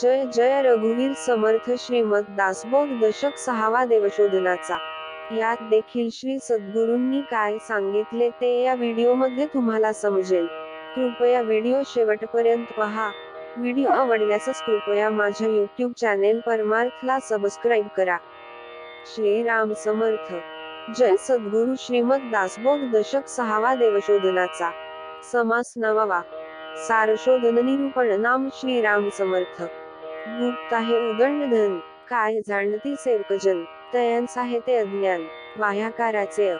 जय जय रघुवीर समर्थ श्रीमद दासबोध दशक सहावा देवशोधनाचा. यात देखील श्री सद्गुरूंनी काय सांगितले ते या व्हिडिओमध्ये तुम्हाला समजेल. कृपया व्हिडिओ शेवटपर्यंत पहा. व्हिडिओ आवडल्यास कृपया माझ्या युट्यूब चॅनेल परमार्थला सबस्क्राईब करा. श्री राम समर्थ. जय सद्गुरु श्रीमद दासबोध दशक सहावा देवशोधनाचा. समास नवावा. सारशोधन निरूपण नाम श्रीराम समर्थ. मुक्त आहे उदंड धन काय जाणती सेवकजन तयांस आहे ते अज्ञान वाह्याकाराचे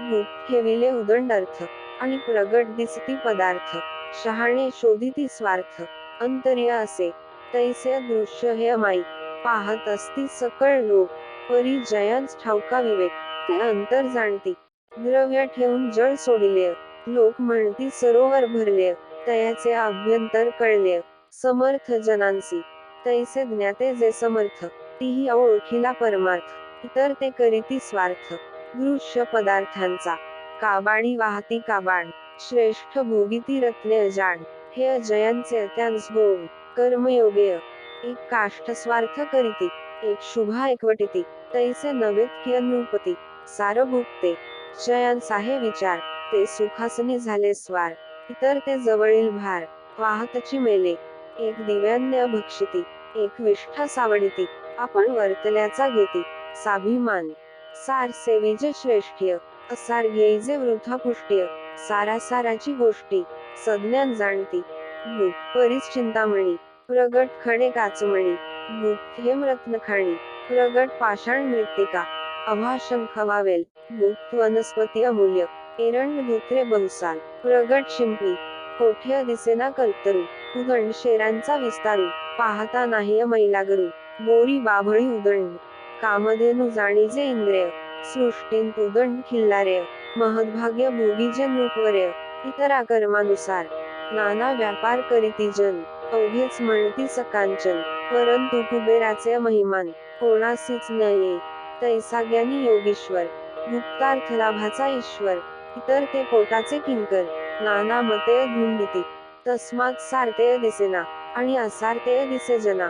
मुक्त ठेविले उदंड अर्थ आणि प्रगट दिसती पदार्थ शहाणे शोधिती स्वार्थ अंतर्य असे तैसे दृश्य हे अमाई पाहत असती सकळ लोक परी जयांस ठाऊका विवेक ते अंतर जाणती द्रव्य ठेवून जळ सोडिले लोक म्हणती सरोवर भरले तयाचे अभ्यंतर कळले समर्थ जनांसी तैसे ज्ञाते जे समर्थ तीही ओळखीला परमार्थ इतर ते करीती स्वार्थ दृश्य पदार्थांचा. काबाडी वाहती काबाड श्रेष्ठ भोगिती रत्ने अजाड हे अजयांचे अत्यांस गोड कर्मयोगेय. एक काष्ठ स्वार्थ करीती एक शुभा एकवटिती तैसे नवेत की अनुपती सार भोगते जयांस विचार ते सुखासनी झाले स्वार इतर ते जवळील भार वाहतची मेले. एक दिव्यान्य भक्षिती एक विष्ठा सावडिती आपण वर्तल्याचा घेती. साभिमान सार सेविज श्रेष्ठ्य असार घेईजे वृथा पुष्ट्य सारासाराची गोष्टी. सज्ञान जाणती. गुप्त परीच चिंतामणी प्रगट खडे काचमणी गुप्त हेम रत्नखाणी प्रगट पाषाण मृत्तिका. अभाशंख वावेल. गुप्त वनस्पती अमूल्य. एरण धुत्रे बंसाल. प्रगट शिंपी. कोठ्य दिसेना कल्तरू उदंड शेरांचा विस्तारू. पाहता नाही मैलागरू बोरी बाभळी उदंड. कामधेनु जाणीजे इंद्रिय. सृष्टींत उदंड खिल्लारे महद्भाग्य भोगीजे नृपवर्य इतरा कर्मानुसार नाना व्यापार करीती जन. अवघेच म्हणती सकांचन. परंतु कुबेराचे महिमान कोणासीच न ये तैसा ज्ञानी योगीश्वर. गुप्तार्थ लाभाचा ईश्वर. इतर ते पोटाचे किंकर. नाना मते धुंडिती तस्मात सारतेय दिसेना आणि असारतेय दिसे जना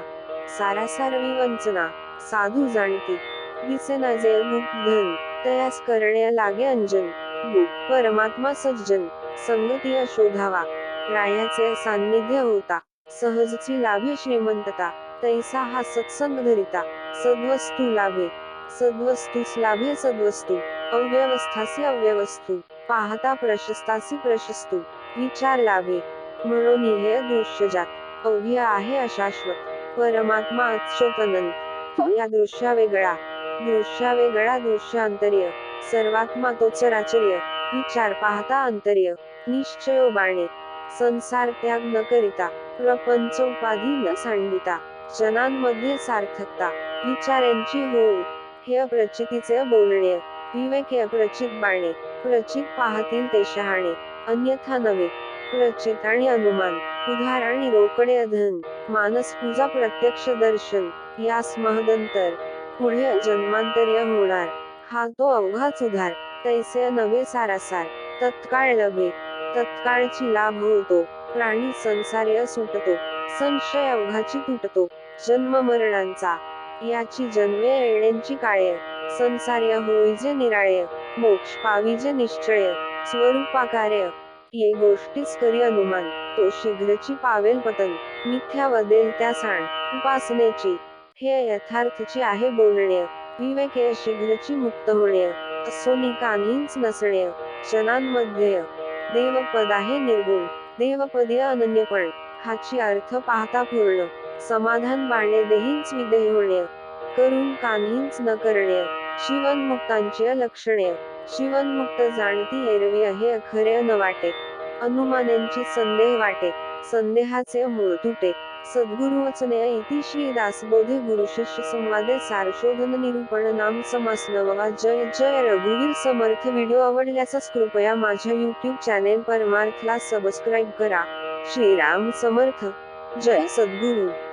सारासारवी वंचना. साधू जाणती. दिसेना जे गुप्त धन. तयास करणे लागे अंजन. गुप्त परमात्मा सज्जन. संगती शोधावा रायाचे सान्निध्य होता. सहजची लाभे श्रीमंतता. तैसा हा सत्संग धरिता. सद्वस्तू लाभे. सद्वस्तूस लाभे सद्वस्तू. अव्यवस्थासी अव्यवस्तू पाहता प्रशस्तासी प्रशस्तू. विचार लाभे. म्हणून हे दृश्यजात अवघ्य आहे अशाश्वत परमात्मा अच्युतनंद तो या दृश्या वेगळा. दृश्या वेगळा दृश्य दृश्यांतर्य सर्वात्मा तो चराचर्य. चार पाहता अंतर्य. निश्चयो बाणे संसार त्याग न करिता. प्रपंच उपाधी न सांडिता. जनांमध्ये सार्थकता. विचारांची होय. हे अप्रचितीचे बोलणे. विवेक हे अप्रचित बाणे प्रचित पाहतील ते शहाणे. अन्यथा नव्हे. प्रचित आणि अनुमान उधार आणि रोकडे अधन मानस पूजा प्रत्यक्ष दर्शन यास महदंतर पुढे जन्मांतर्य होणार हा तो अवघाच उधार तैसे नवे सारासार तत्काळ लभे तत्काळची लाभ होतो प्राणी संसार्य सुटतो संशय अवघाची तुटतो जन्म मरणांचा याची जन्मे येण्याची काळे संसार्य होईजे निराळे मोक्ष पाविजे निश्चय स्वरूपाकार्य. ये गोष्टीच करी अनुमान. तो शीघ्रची पावेल पतन. मिथ्या वदेल त्या सांड. उपासनेची. हे यथार्थची आहे बोलणे विवेक हे शीघ्रची मुक्त होणे असोनी काहीच नसणे जनांमध्ये देवपद आहे निर्गुण. देवपदी अनन्यपण. हाची अर्थ पाहता पूर्ण. समाधान बाळणे देहीच विदेह होणे करून काहीच न करणे शिवनमुक्तांची लक्षणे शिवनमुक्त जाणती एरवी हे खरे न वाटे अनुमानांची संदेह वाटे. संदेहाचे मूळ तुटे. सद्गुरु वचने इति श्री दासबोधे गुरु शिष्य संवादे सारशोधन निरूपण नाम समास नववा जय जय. रघुवीर समर्थ. व्हिडिओ आवडल्यास कृपया माझ्या युट्यूब चॅनेल परमार्थला सबस्क्राईब करा. श्रीराम समर्थ. जय सद्गुरु.